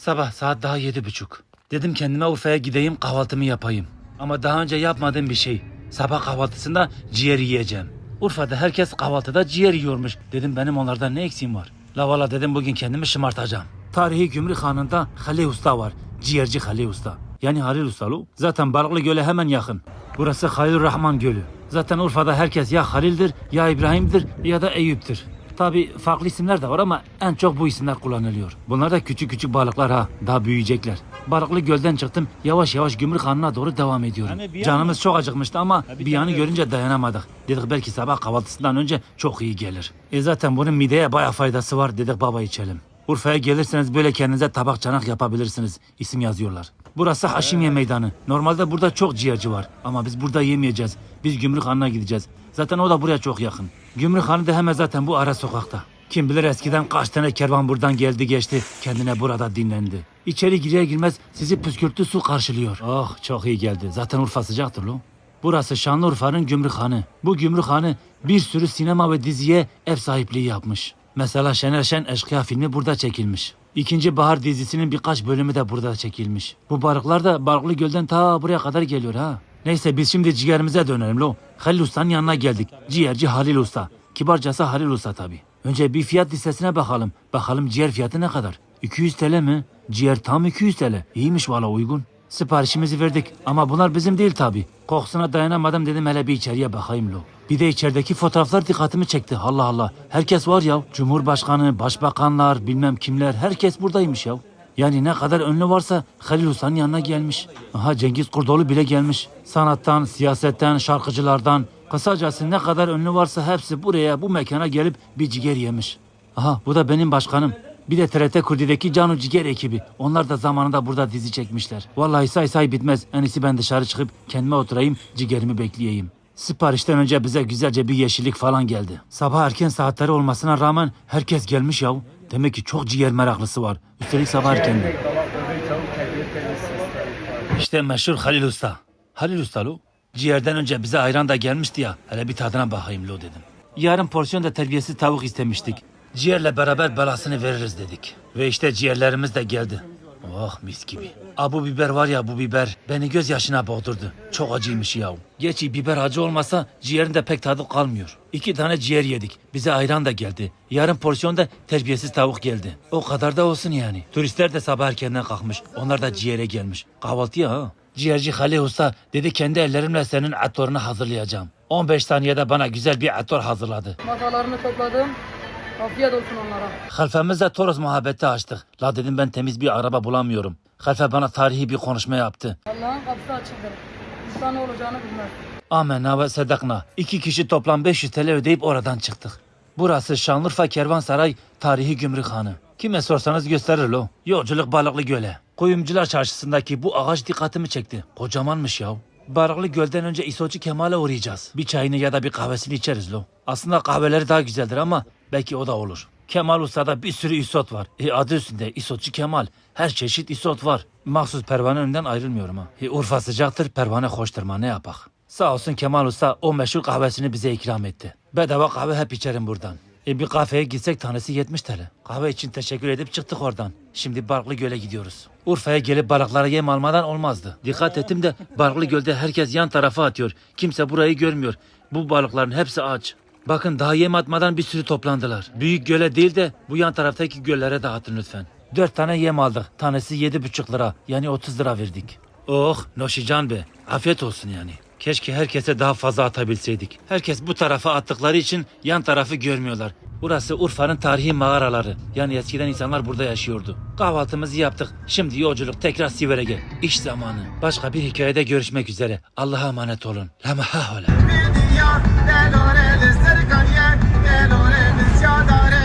Sabah saat daha yedi buçuk. Dedim kendime Urfa'ya gideyim kahvaltımı yapayım. Ama daha önce yapmadığım bir şey. Sabah kahvaltısında ciğer yiyeceğim. Urfa'da herkes kahvaltıda ciğer yiyormuş. Dedim benim onlardan ne eksiğim var? La valla dedim bugün kendimi şımartacağım. Tarihi Gümrük Hanı'nda Halil Usta var. Ciğerci Halil Usta. Yani Halil Usta lo. Zaten Balıklı Göl'e hemen yakın. Burası Halil Rahman Gölü. Zaten Urfa'da herkes ya Halil'dir ya İbrahim'dir ya da Eyüp'tür. Tabi farklı isimler de var ama en çok bu isimler kullanılıyor. Bunlar da küçük küçük balıklar ha. Daha büyüyecekler. Balıklı gölden çıktım. Yavaş yavaş Gümrük Hanı'na doğru devam ediyorum. Hani bir Canımız çok acıkmıştı ama bir yanı görünce dayanamadık. Dedik belki sabah kahvaltısından önce çok iyi gelir. E zaten bunun mideye baya faydası var dedik baba içelim. Urfa'ya gelirseniz böyle kendinize tabak çanak yapabilirsiniz. İsim yazıyorlar. Burası Haşimiye Meydanı. Normalde burada çok ciğerci var. Ama biz burada yemeyeceğiz. Biz Gümrük Hanı'na gideceğiz. Zaten o da buraya çok yakın. Gümrük Hanı da hemen zaten bu ara sokakta. Kim bilir eskiden kaç tane kervan buradan geldi geçti. Kendine burada dinlendi. İçeri girer girmez sizi püskürtü su karşılıyor. Oh çok iyi geldi. Zaten Urfa sıcaktır lo. Burası Şanlıurfa'nın Gümrük Hanı. Bu Gümrük Hanı bir sürü sinema ve diziye ev sahipliği yapmış. Mesela Şener Şen Eşkıya filmi burada çekilmiş. İkinci Bahar dizisinin birkaç bölümü de burada çekilmiş. Bu balıklar da Balıklı Göl'den ta buraya kadar geliyor ha. Neyse biz şimdi ciğerimize dönelim lo. Halil Usta'nın yanına geldik. Ciğerci Halil Usta. Kibarcası Halil Usta tabi. Önce bir fiyat listesine bakalım. Bakalım ciğer fiyatı ne kadar? 200 TL mi? Ciğer tam 200 TL. İyiymiş valla uygun. Siparişimizi verdik ama bunlar bizim değil tabi. Kokusuna dayanamadım dedim hele bir içeriye bakayım lo. Bir de içerideki fotoğraflar dikkatimi çekti. Allah Allah. Herkes var ya. Cumhurbaşkanı, başbakanlar, bilmem kimler. Herkes buradaymış ya. Yani ne kadar ünlü varsa Halil Usta'nın yanına gelmiş. Aha Cengiz Kurdoğlu bile gelmiş. Sanattan, siyasetten, şarkıcılardan. Kısacası ne kadar ünlü varsa hepsi buraya bu mekana gelip bir ciğer yemiş. Aha bu da benim başkanım. Bir de TRT Kurdi'deki Canu Ciger ekibi. Onlar da zamanında burada dizi çekmişler. Vallahi say say bitmez. En iyisi ben dışarı çıkıp kendime oturayım, ciğerimi bekleyeyim. Siparişten önce bize güzelce bir yeşillik falan geldi. Sabah erken saatleri olmasına rağmen herkes gelmiş yahu. Demek ki çok ciğer meraklısı var. Üstelik sabah erkendi. İşte meşhur Halil Usta. Halil Usta lo. Ciğerden önce bize ayran da gelmişti ya. Hele bir tadına bakayım lo dedim. Yarım porsiyon da terbiyesiz tavuk istemiştik. Ciğerle beraber belasını veririz dedik. Ve işte ciğerlerimiz de geldi. Oh mis gibi. Aa, bu biber var ya bu biber beni gözyaşına boğdurdu. Çok acıymış ya. Geçi biber acı olmasa ciğerin de pek tadı kalmıyor. İki tane ciğer yedik. Bize ayran da geldi. Yarım porsiyon da terbiyesiz tavuk geldi. O kadar da olsun yani. Turistler de sabah erkenden kalkmış. Onlar da ciğere gelmiş. Kahvaltıya ha. Ciğerci Halil Usta dedi kendi ellerimle senin atorunu hazırlayacağım. 15 saniyede bana güzel bir ator hazırladı. Masalarını topladım. Afiyet olsun onlara. Halfemizle Toros muhabbeti açtık. La dedim ben temiz bir araba bulamıyorum. Halfe bana tarihi bir konuşma yaptı. Allah'ın kapısı açıktır. İnsan ne olacağını bilmez. Amenna ve sedakna. İki kişi toplam 500 TL ödeyip oradan çıktık. Burası Şanlıurfa Kervansaray Tarihi Gümrük Hanı. Kime sorsanız gösterir lo. Yolculuk Balıklı Göl'e. Kuyumcular çarşısındaki bu ağaç dikkatimi çekti. Kocamanmış ya. Balıklı Göl'den önce İsoçu Kemal'e uğrayacağız. Bir çayını ya da bir kahvesini içeriz lo. Aslında kahveleri daha güzeldir ama belki o da olur. Kemal Usta'da bir sürü isot var. E adı üstünde isotçu Kemal. Her çeşit isot var. Mahsus pervane önünden ayrılmıyorum ha. E, Urfa sıcaktır, pervane hoştur ma ne yapak. Sağ olsun Kemal Usta o meşhur kahvesini bize ikram etti. Bedava kahve hep içerim buradan. E bir kafeye gitsek tanesi 70 TL. Kahve için teşekkür edip çıktık oradan. Şimdi Barklı Göl'e gidiyoruz. Urfa'ya gelip balıklara yem almadan olmazdı. Dikkat ettim de Barklı Göl'de herkes yan tarafa atıyor. Kimse burayı görmüyor. Bu balıkların hepsi aç. Bakın daha yem atmadan bir sürü toplandılar. Büyük göle değil de bu yan taraftaki göllere dağıtın lütfen. Dört tane yem aldık. Tanesi yedi buçuk lira. Yani 30 lira verdik. Oh Noşican be. Afiyet olsun yani. Keşke herkese daha fazla atabilseydik. Herkes bu tarafa attıkları için yan tarafı görmüyorlar. Burası Urfa'nın tarihi mağaraları. Yani eskiden insanlar burada yaşıyordu. Kahvaltımızı yaptık. Şimdi yolculuk tekrar Siverek'e. İş zamanı. Başka bir hikayede görüşmek üzere. Allah'a emanet olun. La mahahola. dünya Delore, Serkaniye, Delore, biz yadare